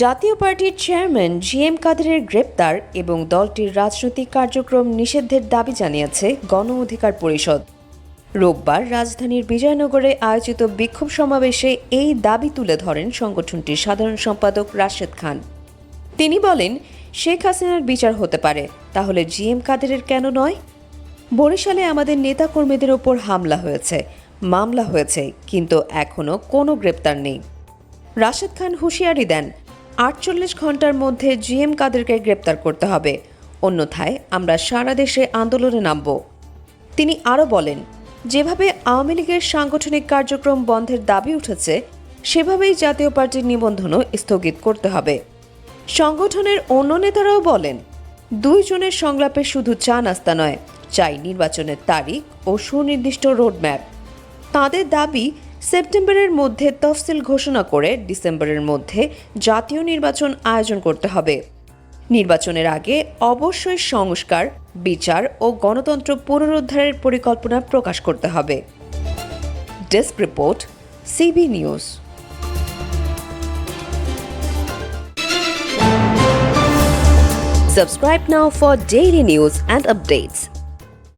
জাতীয় পার্টির chairman G M কাদেরের গ্রেপ্তার এবং দলটির রাজনৈতিক কার্যক্রম নিষিদ্ধের দাবি জানিয়েছে গণ অধিকার পরিষদ। রোববার রাজধানীর বিজয়নগরে আয়োজিত বিক্ষোভ সমাবেশে এই দাবি তুলে ধরেন সংগঠনটির সাধারণ সম্পাদক রাশেদ খান। তিনি বলেন, শেখ হাসিনার বিচার হতে পারে, তাহলে জি এম কাদেরের কেন নয়? বরিশালে আমাদের নেতাকর্মীদের ওপর হামলা হয়েছে, মামলা হয়েছে, কিন্তু এখনও কোনো গ্রেপ্তার নেই। রাশেদ খান হুঁশিয়ারি দেন আটচল্লিশ ঘণ্টার মধ্যে জিএম কাদেরকে গ্রেপ্তার করতে হবে। অন্যথায় আমরা সারা দেশে আন্দোলনে নামব। তিনি আরও বলেন, যেভাবে আওয়ামী লীগের সাংগঠনিক কার্যক্রম বন্ধের দাবি উঠেছে, সেভাবেই জাতীয় পার্টির নিবন্ধনও স্থগিত করতে হবে। সংগঠনের অন্য নেতারাও বলেন, দুইজনের সংলাপে শুধু চা নাস্তা নয়, চাই নির্বাচনের তারিখ ও সুনির্দিষ্ট রোডম্যাপ। তাদের দাবি সেপ্টেম্বরের মধ্যে তফসিল ঘোষণা করে ডিসেম্বরের মধ্যে জাতীয় নির্বাচন আয়োজন করতে হবে। নির্বাচনের আগে অবশ্যই সংস্কার, বিচার ও গণতন্ত্র পুনরুদ্ধারের পরিকল্পনা প্রকাশ করতে হবে। Desk report, CB news. Subscribe now for daily news and updates.